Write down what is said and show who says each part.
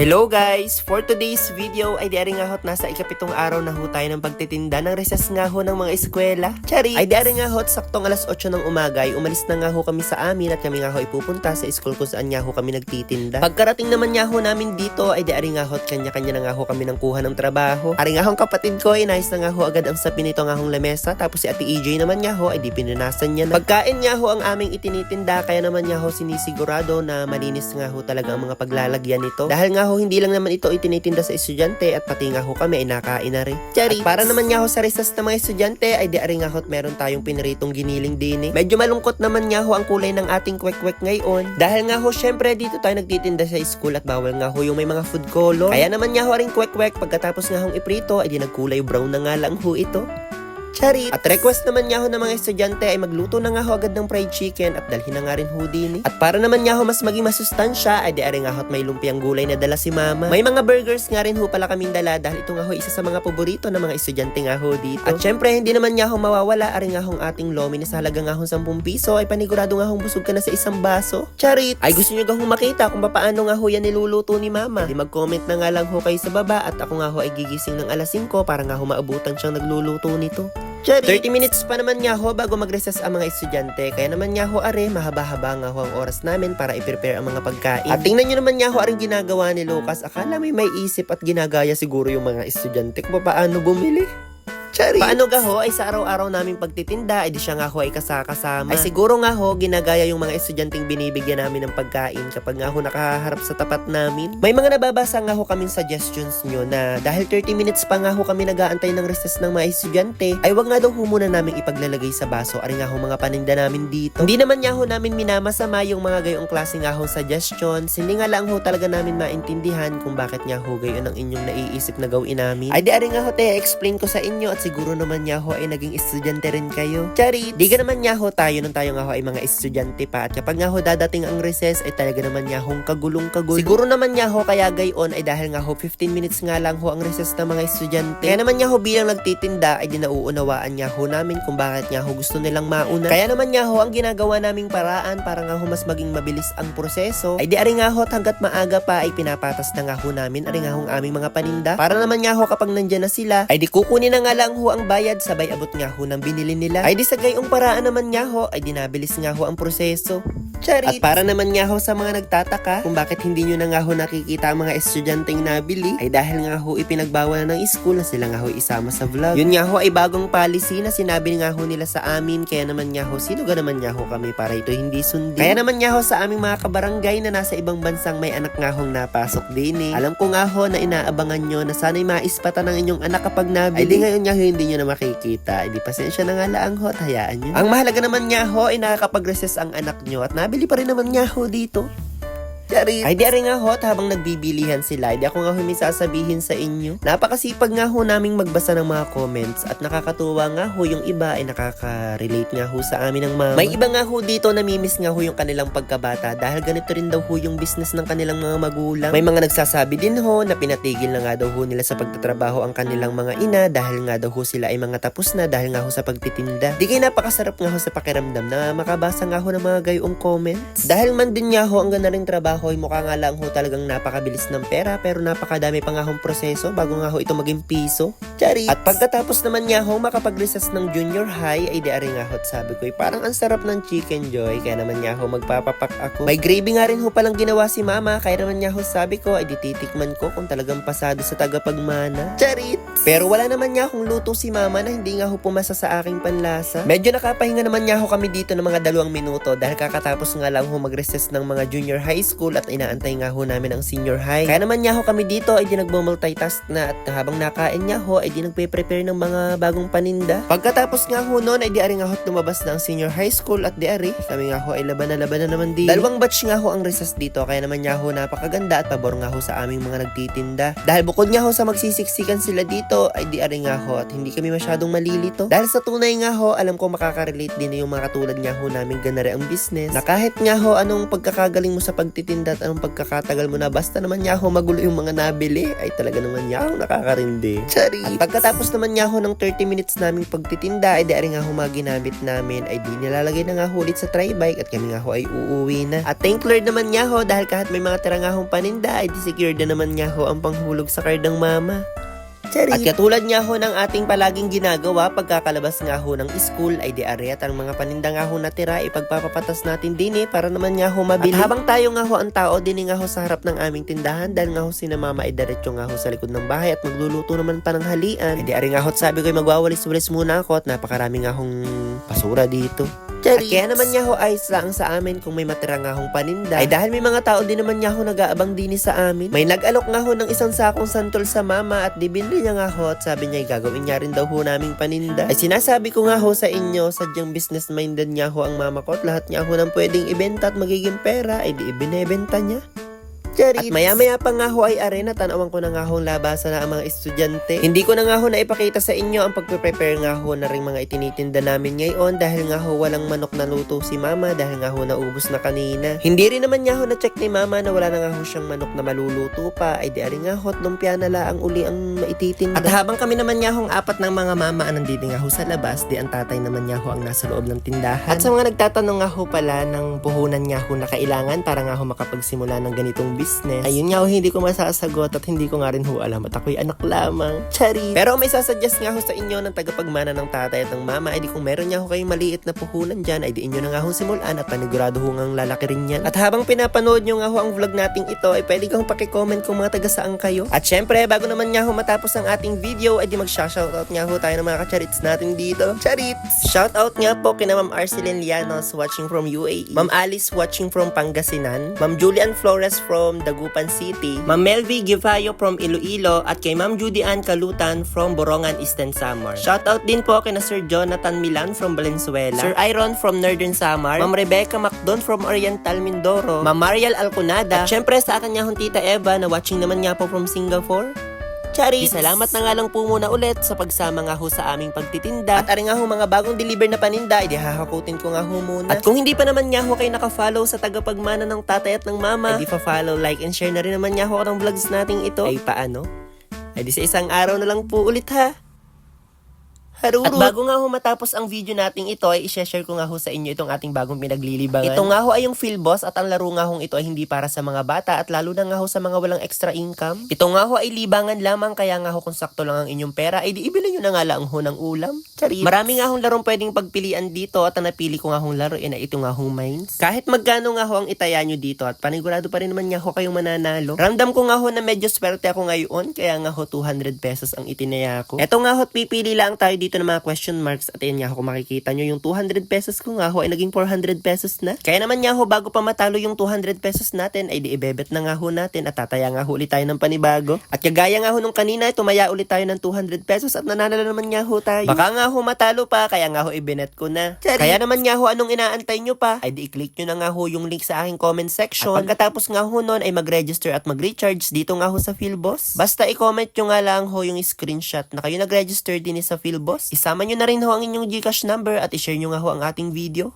Speaker 1: Hello guys! For today's video ay diari nga hot nasa ikapitong araw na ho tayo ng pagtitinda ng recess nga ho ng mga eskwela. Chari! Ay diari nga hot saktong alas 8 ng umaga ay umalis na nga ho kami sa amin at kami nga ho ipupunta sa school kung saan nga ho kami nagtitinda. Pagkarating naman nga ho namin dito ay diari nga hot kanya-kanya na nga ho kami ng kuha ng trabaho. Ari nga ho ang kapatid ko ay nais na nga ho agad ang sapin nito nga hong lamesa tapos si ate EJ naman nga ho ay di pinunasan niya na. Pagkain nga ho ang aming itinitinda kaya naman nga ho sinisigurado na malinis nga ho talaga ang mga paglalagyan nito. Dahil nga ho hindi lang naman ito itinitinda sa estudyante at pati nga ho kami ay nakain na rin. Chari, at para naman nga ho sa recess ng mga estudyante ay di nga ho't meron tayong piniritong giniling din eh. Medyo malungkot naman nga ho ang kulay ng ating kwek-kwek ngayon. Dahil nga ho syempre dito tayo nagtitinda sa school at bawal nga ho yung may mga food color. Kaya naman nga ho ring kwek-kwek pagkatapos nga hong iprito ay di nagkulay brown na nga lang ho ito. Charit. At request naman niya ho ng mga estudyante ay magluto na nga ho agad ng fried chicken at dalhin na nga rin ho din. At para naman niya ho mas maging masustansya ay di nga ho at may lumpiang gulay na dala si mama. May mga burgers nga rin ho pala kaming dala dahil ito nga ho isa sa mga paborito ng mga estudyante nga ho dito. At syempre hindi naman niya ho mawawala ari nga hong ating lomi na sa halaga nga ho 10 piso ay panigurado nga hong busog ka na sa isang baso. Charit. Ay gusto niyo ga ho makita kung paano nga ho yan niluluto ni mama. Di mag-comment na nga lang ho kayo sa baba at ako nga ho ay gigising ng alas 5 para nga ho maabutan siyang nagluluto nito. Charit. 30 minutes pa naman nga ho bago mag-recess ang mga estudyante. Kaya naman nga ho are, mahaba-haba nga ho ang oras namin para i-prepare ang mga pagkain. At tingnan nyo naman nga ho aring ginagawa ni Lucas. Akala may may isip at ginagaya siguro yung mga estudyante kung paano bumili. Chari. Paano ga ho ay sa araw-araw naming pagtitinda, ay di siya nga ho ay kasakasama. Ay siguro nga ho, ginagaya yung mga estudyanteng binibigyan namin ng pagkain kapag nga ho nakaharap sa tapat namin. May mga nababasa nga ho kaming suggestions nyo na dahil 30 minutes pa nga ho kami nag-aantay ng recess ng mga estudyante, ay wag nga daw ho muna namin ipaglalagay sa baso. Ari nga ho mga paninda namin dito. Hindi naman nga ho namin minamasama yung mga gayong klase nga ho suggestions. Hindi nga lang ho talaga namin maintindihan kung bakit nga ho gayon ang inyong naiisip na gawin namin. Ay di ari nga ho te, explain ko sa inyo at siguro naman nga ho ay naging estudyante rin kayo. Charit! Di ka naman nga ho tayo nung tayo nga ho ay mga estudyante pa at kapag nga ho dadating ang recess ay talaga naman nga hong kagulong kagulo. Siguro naman nga ho kaya gayon ay dahil nga ho 15 minutes nga lang ho ang recess ng mga estudyante. Kaya naman nga ho bilang nagtitinda ay di nauunawaan nga ho namin kung bakit nga ho gusto nilang mauna. Kaya naman nga ho ang ginagawa naming paraan para nga ho mas maging mabilis ang proseso ay di ari nga ho hanggat maaga pa ay pinapatas na nga ho namin ari nga ho ang aming mga paninda. Para naman nga ho kapag nandyan na sila ay di kukunin na nga lang ho ang bayad sabay abot nga ho ng binili nila. Ay di sa gayong paraan naman nga ho ay dinabilis nga ho ang proseso. Charit. At para naman nga ho sa mga nagtataka kung bakit hindi nyo na nga ho nakikita ang mga estudyanteng nabili ay dahil nga ho ipinagbawal na ng school na sila nga ho isama sa vlog. Yun nga ho ay bagong policy na sinabi nga ho nila sa amin kaya naman nga ho sino ga naman nga ho kami para ito hindi sundin. Kaya naman nga ho sa aming mga kabarangay na nasa ibang bansang may anak nga hong napasok din eh. Alam ko nga ho na inaabangan nyo na sana'y maispatan ng inyong anak kapag nabili. Ay di ngayon nga ho hindi nyo na makikita. Ay di pasensya na nga lang ho at hayaan nyo. Ang mahalaga naman nga ho ay nakakapag-recess ang anak nyo at nabili pa rin naman nga ho dito. Charit. Ay di nga hot habang nagbibilihan sila. Di ako nga humi sasabihin sa inyo. Napakasipag nga ho naming magbasa ng mga comments at nakakatuwa nga ho yung iba ay nakaka-relate nga ho sa amin ng mama. May iba nga ho dito namimiss nga ho yung kanilang pagkabata dahil ganito rin daw ho yung business ng kanilang mga magulang. May mga nagsasabi din ho na pinatigil na nga daw ho nila sa pagtatrabaho ang kanilang mga ina dahil nga daw ho sila ay mga tapos na dahil nga ho sa pagtitinda. Di kayo napakasarap nga ho sa pakiramdam na makabasa nga ho ng mga gayong comments. Dahil man din nga ho ang ganda ring trabaho ay mukha nga lang ho talagang napakabilis ng pera pero napakadami pa nga hong proseso bago nga ho ito maging piso. Charit! At pagkatapos naman nga ho makapag-recess ng junior high ay di nga ho sabi ko parang ang sarap ng chicken joy kaya naman nga ho magpapapak ako. May gravy nga rin ho palang ginawa si mama kaya naman nga ho sabi ko ay dititikman ko kung talagang pasado sa tagapagmana. Charit! Pero wala naman nga akong luto si mama na hindi nga ho pumasa sa aking panlasa. Medyo nakapahinga naman nga ho kami dito ng mga dalawang minuto dahil kakatapos nga lang ho mag-recess ng mga junior high school at inaantay nga ho namin ang senior high. Kaya naman nga ho kami dito ay di nagmo-multitask na at habang nakain nga ho ay di nagpe-prepare ng mga bagong paninda. Pagkatapos nga ho noon ay di ari nga ho lumabas ang senior high school at di ari kami nga ho ay laban na laban na naman din. Dalawang batch nga ho ang recess dito kaya naman nga ho napakaganda at pabor nga ho sa aming mga nagtitinda. Dahil bukod nga ho sa magsisiksikan sila dito ay di ari nga ho at hindi kami masyadong malilito. Dahil sa tunay nga ho alam ko makaka-relate din yung mga katulad nga ho namin ganare ang business na kahit nga ho anong pagkakagaling mo sa pagtitinda at anong pagkakatagal mo na basta naman nga ho magulo yung mga nabili ay talaga naman nga ho nakakarindi. Charit! At Pagkatapos naman nga ho ng 30 minutes naming pagtitinda, ay di nga ho mga ginamit namin, ay di nilalagay na nga ho ulit sa tribike at kami nga ho ay uuwi na. At thank Lord naman nga ho dahil kahit may mga tira nga hong paninda, ay di secure na naman nga ho ang panghulog sa card mama. At katulad nga ho ng ating palaging ginagawa pagkakalabas nga ho ng school ay di are at ang mga paninda nga ho natira ipagpapapatas natin din eh para naman nga ho mabili. At habang tayo nga ho ang tao din eh nga ho sa harap ng aming tindahan dahil nga ho sina mama ay diretso nga ho sa likod ng bahay at magluluto naman pa ng halian. Ay di are nga ho sabi ko ay magwawalis-walis muna ako at napakarami nga hong basura dito. At kaya naman nga ho ayos lang sa amin kung may matira nga hong paninda. Ay dahil may mga tao din naman nga ho nag-aabang din sa amin. May nag-alok nga ho ng isang sakong santol sa mama at dibili niya nga ho at sabi niya gagawin niya rin daw ho naming paninda. Ay sinasabi ko nga ho sa inyo, sadyang business minded nga ho ang mama ko at lahat nga ho nang pwedeng ibenta at magiging pera ay di ibinebenta niya. At maya-maya pa nga ho ay arena, tanawan ko na nga ho ang labasan na ang mga estudyante. Hindi ko na nga ho na ipakita sa inyo ang pagpe-prepare nga ho na rin mga itinitinda namin ngayon dahil nga ho walang manok na luto si mama dahil nga ho naubos na kanina. Hindi rin naman nga ho na-check ni mama na wala na nga ho siyang manok na maluluto pa ay di ari nga ho at lumpia na lang uli ang maititinda. At habang kami naman nga ho ang apat ng mga mama ang nandito nga ho sa labas, di ang tatay naman nga ho ang nasa loob ng tindahan. At sa mga nagtatanong nga ho pala ng puhunan nga ho na kailangan para nga ho makapagsimula ng ganitong business, ayun nga ho hindi ko masasagot at hindi ko nga rin ho alam at ako'y anak lamang. Chari! Pero may sasuggest nga ho sa inyo ng tagapagmana ng tatay at ng mama, ay di kung meron nga ho kayong maliit na puhunan dyan, ay di inyo na nga ho simulan at panigurado ho ngang lalaki rin yan. At habang pinapanood nyo nga ho ang vlog nating ito, ay pwede kang pakicomment kung mga taga saan kayo. At syempre, bago naman nga ho matapos ang ating video, ay di mag-shoutout nga ho tayo ng mga kacharits natin dito. Charits! Shoutout nga po kina Ma'am Arceline Llanos watching from UAE, Ma'am Alice watching from Pangasinan, Ma'am Julian Flores from Dagupan City, Ma'am Melvi Givayo from Iloilo, at kay Ma'am Judy Ann Kalutan from Borongan, Eastern Samar. Shoutout din po kina Sir Jonathan Milan from Valenzuela, Sir Iron from Northern Samar, Ma'am Rebecca Macdon from Oriental Mindoro, Ma'am Mariel Alconada, at syempre sa akin hong tita Eva na watching naman nga po from Singapore. Charis! Salamat na nga lang po muna ulit sa pagsama nga ho sa aming pagtitinda. At ari nga ho mga bagong deliver na paninda, ay hahakutin ko nga ho muna. At kung hindi pa naman nga ho kayo nakafollow sa tagapagmana ng tatay at ng mama, ay di pa follow, like, and share na rin naman nga ho ng vlogs nating ito. Ay paano? Ay di sa isang araw na lang po ulit ha. Harurut. At bago nga ho matapos ang video nating ito, ay i-share ko nga ho sa inyo itong ating bagong pinaglilibangan. Ito nga ho ay yung Phil Boss at ang laro nga hong ito ay hindi para sa mga bata at lalo na nga ho sa mga walang extra income. Ito nga ho ay libangan lamang kaya nga ho kung sakto lang ang inyong pera ay di ibili nyo na nga lang ho ng ulam. Charit. Marami nga hong larong pwedeng pagpilian dito at ang napili ko nga hong laro ay ito nga hong mines. Kahit magkano nga ho ang itaya nyo dito at panigurado pa rin naman nga ho kayong mananalo. Ramdam ko nga ho na medyo swerte ako ngayon kaya nga ho 200 pesos ang itinaya ko. Ito nga ho pipili lang tayo dito ng mga question marks at ayan nga ho kung makikita nyo yung 200 pesos ko nga ho ay naging 400 pesos na. Kaya naman nga ho bago pa matalo yung 200 pesos natin ay di ibebet na nga ho natin at tataya nga ho ulit tayo ng panibago. At kagaya nga ho nung kanina ay tumaya ulit tayo ng 200 pesos at nanalo naman nga ho tayo. Baka nga ho matalo pa kaya nga ho ibinet ko na. Kaya naman nga ho anong inaantay nyo pa ay di i-click nyo na nga ho yung link sa aking comment section. At pagkatapos nga ho nun ay mag-register at mag-recharge dito nga ho sa Philboss. Basta i-comment nyo nga lang ho yung screenshot na kayo nag-register din sa Philboss. Isama nyo na rin ho ang inyong Gcash number at i-share nyo nga ho ang ating video.